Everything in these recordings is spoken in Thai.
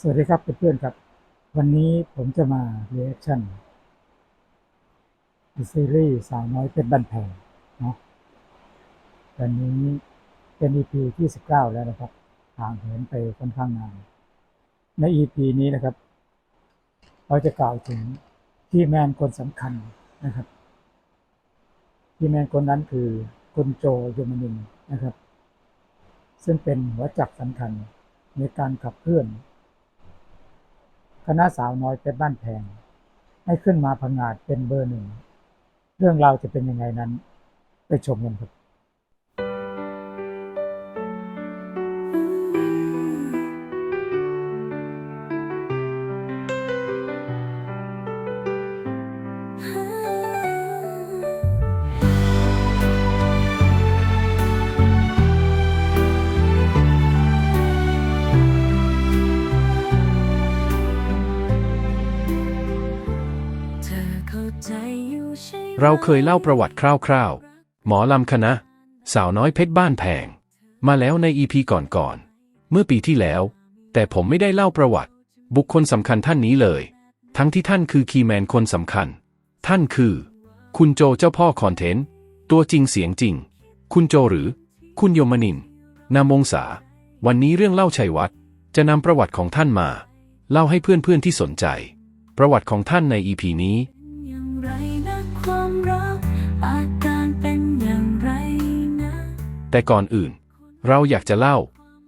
สวัสดีครับเพื่อนๆครับ วันนี้ผมจะมาเรีแอคชั่นซีรีส์สาวน้อยเป็นบันแพงเนาะวันนี้เป็น EP ที่19 แล้วนะครับห่างเหินไปค่อนข้างนาน ใน EP นี้นะครับ เราจะกล่าวถึงที่แมนคนสำคัญนะครับ ที่แมนคนนั้นคือคุณโจยมนินนะครับ ซึ่งเป็นหัวจักสำคัญในการขับเคลื่อน คณะสาวน้อยเพชรบ้านแพง ให้ขึ้นมาพังงาดเป็นเบอร์หนึ่ง เรื่องราวจะเป็นยังไงนั้น ไปชมกันครับ เราเคยเล่าประวัติคร่าวๆ หมอลำคณะ สาวน้อยเพชรบ้านแพง มาแล้วในอีพีก่อนๆ เมื่อปีที่แล้ว แต่ผมไม่ได้เล่าประวัติ บุคคลสำคัญท่านนี้เลย ทั้งที่ท่านคือคีย์แมนคนสำคัญ ท่านคือ คุณโจเจ้าพ่อคอนเทนต์ ตัวจริงเสียงจริง คุณโจหรือ คุณโยมนิน นามวงศาวันนี้เรื่องเล่าชัยวัฒน์จะนำประวัติของท่านมา เล่าให้เพื่อนๆที่สนใจ ประวัติของท่านในอีพีนี้ ไรนะความรักอาการเป็นอย่างไรนะ แต่ก่อนอื่น เราอยากจะเล่า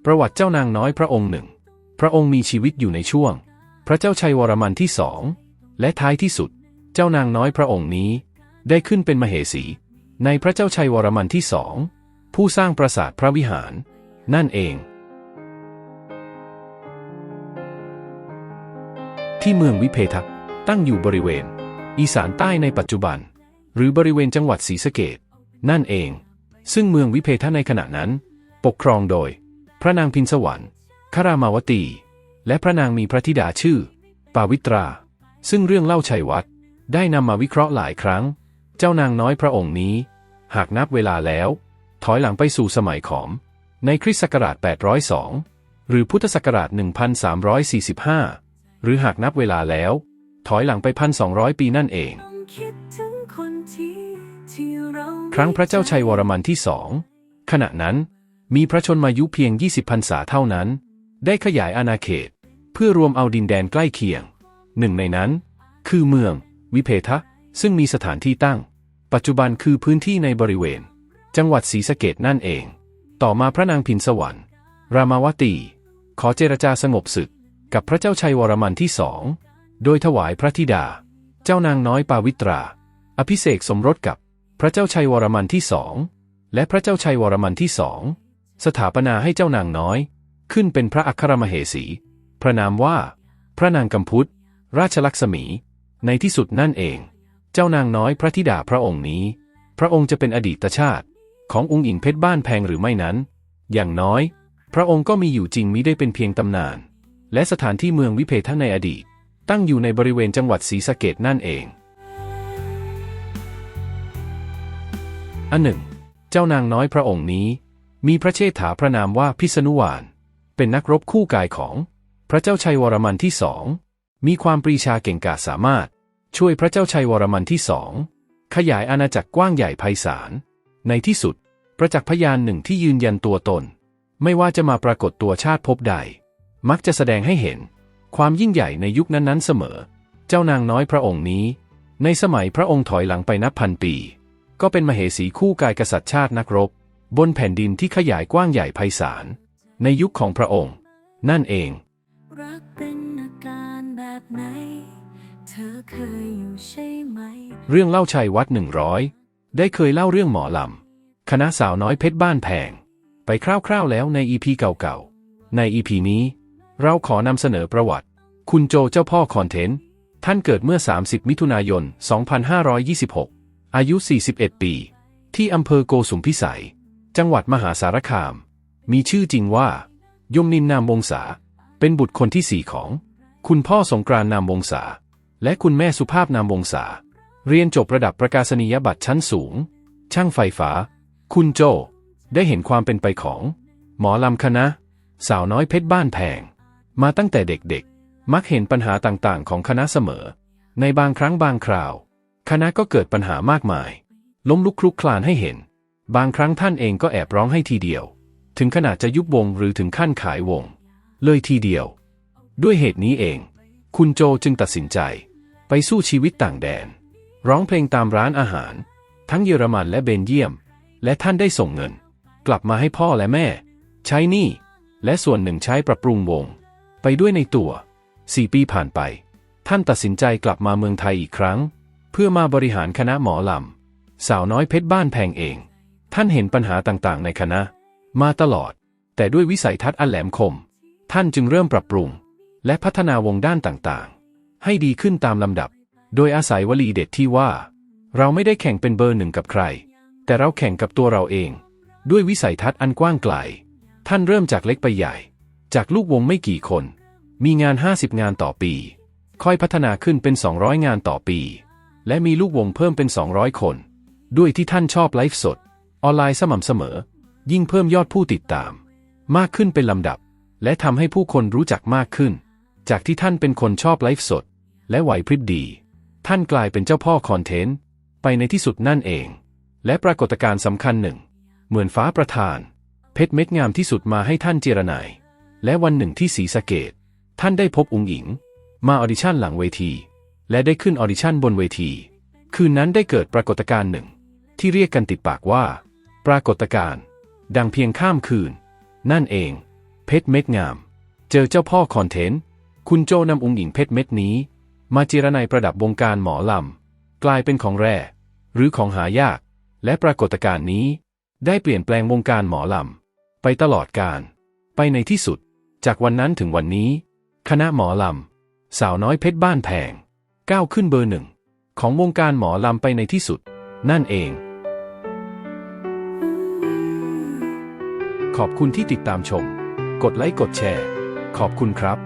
ประวัติเจ้านางน้อยพระองค์หนึ่ง พระองค์มีชีวิตอยู่ในช่วง พระเจ้าชัยวรมันที่สองและท้ายที่สุด เจ้านางน้อยพระองค์นี้ ได้ขึ้นเป็นมเหสี ในพระเจ้าชัยวรมันที่สองผู้สร้างปราสาทพระวิหาร นั่นเอง ที่เมืองวิเพทักตั้งอยู่บริเวณ อีสานใต้ในปัจจุบัน หรือบริเวณจังหวัดศรีสะเกดนั่นเอง ซึ่งเมืองวิเพทะในขณะนั้น ปกครองโดย พระนางพินสวรรค์คารามาวตี และพระนางมีพระธิดาชื่อ ปาวิตรา ซึ่งเรื่องเล่าชัยวัฒน์ได้นำมาวิเคราะห์หลายครั้ง เจ้านางน้อยพระองค์นี้ หากนับเวลาแล้ว ถอยหลังไปสู่สมัยขอมในคริสต์ศักราช 802 หรือพุทธศักราช 1345 หรือหากนับเวลาแล้ว ถอยหลังไป1,200ปีนั่นเองต้องคิดถึงคนที่ที่เราครั้งพระเจ้าชัยวรมันที่สองขณะนั้น มีพระชนมายุเพียง 20พรรษาเท่านั้น ได้ขยายอาณาเขต เพื่อรวมเอาดินแดนใกล้เคียง หนึ่งในนั้น คือเมือง วิเพทะซึ่งมีสถานที่ตั้ง ปัจจุบันคือพื้นที่ในบริเวณ จังหวัดศรีสะเกดนั่นเอง ต่อมาพระนางพินสวรรค์ รามาวตี ขอเจรจาสงบศึกกับพระเจ้าชัยวรมันที่สอง โดยถวายพระธิดา เจ้านางน้อยปาวิตรา อภิเษกสมรสกับพระเจ้าชัยวรมันที่สองและพระเจ้าชัยวรมันที่สองสถาปนาให้เจ้านางน้อย ขึ้นเป็นพระอัครมเหสี พระนามว่า พระนางกัมพุทธ ราชลักษมี ในที่สุดนั่นเอง เจ้านางน้อยพระธิดาพระองค์นี้ พระองค์จะเป็นอดีตชาติ ขององค์หญิงเพชรบ้านแพงหรือไม่นั้น อย่างน้อย พระองค์ก็มีอยู่จริงมิได้เป็นเพียงตำนาน และสถานที่เมืองวิเพทในอดีต ตั้งอยู่ในบริเวณจังหวัดศรีสะเกดนั่นเอง อันหนึ่ง เจ้านางน้อยพระองค์นี้ มีพระเชษฐาพระนามว่าพิษณุวาน เป็นนักรบคู่กายของพระเจ้าชัยวรมันที่สอง มีความปรีชาเก่งกาจสามารถ ช่วยพระเจ้าชัยวรมันที่สอง ขยายอาณาจักรกว้างใหญ่ไพศาล ในที่สุด ประจักษ์พยานหนึ่งที่ยืนยันตัวตน ไม่ว่าจะมาปรากฏตัวชาติภพใด มักจะแสดงให้เห็น ความยิ่งใหญ่ในยุคนั้นๆเสมอ เจ้านางน้อยพระองค์นี้ ในสมัยพระองค์ถอยหลังไปนับพันปี ก็เป็นมเหสีคู่กายกษัตริย์ชาตินักรบ บนแผ่นดินที่ขยายกว้างใหญ่ไพศาลในยุคของพระองค์ นั่นเอง รักเป็นอาการแบบไหน เธอเคยอยู่ใช่ไหม เรื่องเล่าชัยวัดหนึ่งร้อยได้เคยเล่าเรื่องหมอลำ คณะสาวน้อยเพชรบ้านแพง ไปคร่าวๆแล้วในอีพีเก่าๆ ในอีพีนี้ เราขอนำเสนอประวัติ คุณโจเจ้าพ่อคอนเทนต์ ท่านเกิดเมื่อ 30 มิถุนายน 2526 อายุ 41 ปี ที่อำเภอโกสุมพิสัย จังหวัดมหาสารคาม มีชื่อจริงว่า ยมนินนามวงศา เป็นบุตรคนที่สี่ของ คุณพ่อสงกรานนามวงศา และคุณแม่สุภาพนามวงศา เรียนจบระดับประกาศนียบัตรชั้นสูง ช่างไฟฟ้า คุณโจ ได้เห็นความเป็นไปของ หมอลำคณะ สาวน้อยเพชรบ้านแพง มาตั้งแต่เด็กๆ มักเห็นปัญหาต่างๆ ของคณะเสมอ ในบางครั้งบางคราว คณะก็เกิดปัญหามากมาย ล้มลุกคลุกคลานให้เห็น บางครั้งท่านเองก็แอบร้องให้ทีเดียว ถึงขนาดจะยุบวงหรือถึงขั้นขายวง เลยทีเดียว ด้วยเหตุนี้เอง คุณโจจึงตัดสินใจ ไปสู้ชีวิตต่างแดน ร้องเพลงตามร้านอาหาร ทั้งเยอรมันและเบนเยียม และท่านได้ส่งเงิน กลับมาให้พ่อและแม่ ใช้หนี้และส่วนหนึ่งใช้ปรับปรุงวง ไปด้วยในตัวสี่ปีผ่านไป ท่านตัดสินใจกลับมาเมืองไทยอีกครั้ง เพื่อมาบริหารคณะหมอลำ สาวน้อยเพชรบ้านแพงเอง ท่านเห็นปัญหาต่างๆ ในคณะ มาตลอด แต่ด้วยวิสัยทัศน์อันแหลมคม ท่านจึงเริ่มปรับปรุง และพัฒนาวงด้านต่างๆ ให้ดีขึ้นตามลำดับ โดยอาศัยวลีเด็ดที่ว่า เราไม่ได้แข่งเป็นเบอร์หนึ่งกับใคร แต่เราแข่งกับตัวเราเอง ด้วยวิสัยทัศน์อันกว้างไกล ท่านเริ่มจากเล็กไปใหญ่ จากลูกวงไม่กี่คน มีงาน 50 งานต่อปี ค่อยพัฒนาขึ้นเป็น 200 งานต่อปี และมีลูกวงเพิ่มเป็น 200 คน ด้วยที่ท่านชอบไลฟ์สด ออนไลน์สม่ำเสมอ ยิ่งเพิ่มยอดผู้ติดตาม มากขึ้นเป็นลำดับ และทำให้ผู้คนรู้จักมากขึ้น จากที่ท่านเป็นคนชอบไลฟ์สด และไหวพริบดี ท่านกลายเป็นเจ้าพ่อคอนเทนต์ ไปในที่สุดนั่นเอง และปรากฏการณ์สำคัญหนึ่ง เหมือนฟ้าประทาน เพชรเม็ดงามที่สุดมาให้ท่านเจรนาย และวันหนึ่งที่ศรีสะเกดท่านได้พบอุงอิง มาออดิชั่นหลังเวที และได้ขึ้นออดิชั่นบนเวที คืนนั้นได้เกิดปรากฏการณ์หนึ่ง ที่เรียกกันติดปากว่า ปรากฏการณ์ ดังเพียงข้ามคืน นั่นเอง เพชรเม็ดงาม เจอเจ้าพ่อคอนเทนต์ คุณโจนำองค์หญิงเพชรเม็ดนี้ มาเจรนายประดับวงการหมอลำ กลายเป็นของแร่หรือของหายาก และปรากฏการณ์นี้ ได้เปลี่ยนแปลงวงการหมอลำ ไปตลอดกาลไปในที่สุด จากวันนั้นถึงวันนี้ คณะหมอลำ สาวน้อยเพชรบ้านแพง ก้าวขึ้นเบอร์หนึ่ง ของวงการหมอลำไปในที่สุด นั่นเอง ขอบคุณที่ติดตามชม กดไลค์กดแชร์ ขอบคุณครับ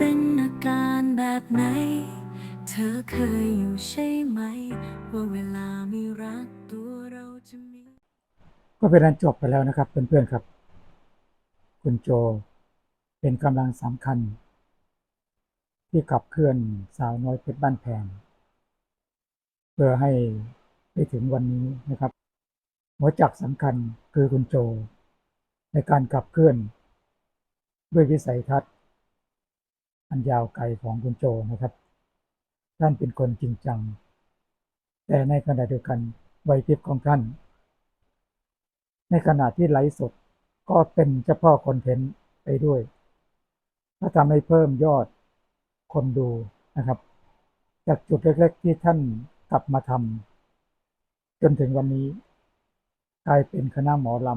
เป็นอาการแบบไหน เธอเคยอยู่ใช่ไหม ว่าเวลาไม่รักตัวเราจะมี ก็เป็นอันจบไปแล้วนะครับเพื่อนๆครับ คุณโจเป็นกำลังสำคัญ ที่ขับเคลื่อนสาวน้อยเพชรบ้านแพงเพื่อให้ไปถึงวันนี้นะครับ หัวจักสำคัญคือคุณโจ ในการขับเคลื่อน ด้วยวิสัยทัศน์ อันยาวไกลของคุณโจนะครับ ท่านเป็นคนจริงจัง แต่ในขณะเดียวกันไหวพริบของท่าน ในขณะที่ไลฟ์สดก็เป็นเฉพาะคอนเทนต์ไปด้วยก็ทำให้เพิ่มยอดคนดูนะครับ จากจุดเล็กๆที่ท่านกลับมาทำจนถึงวันนี้กลายเป็นคณะหมอล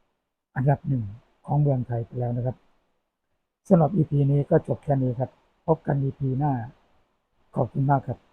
ำอันดับหนึ่งของเมืองไทยไปแล้วนะครับ สำหรับ EP นี้ก็จบแค่นี้ครับ พบกัน EP หน้า ขอบคุณมากครับ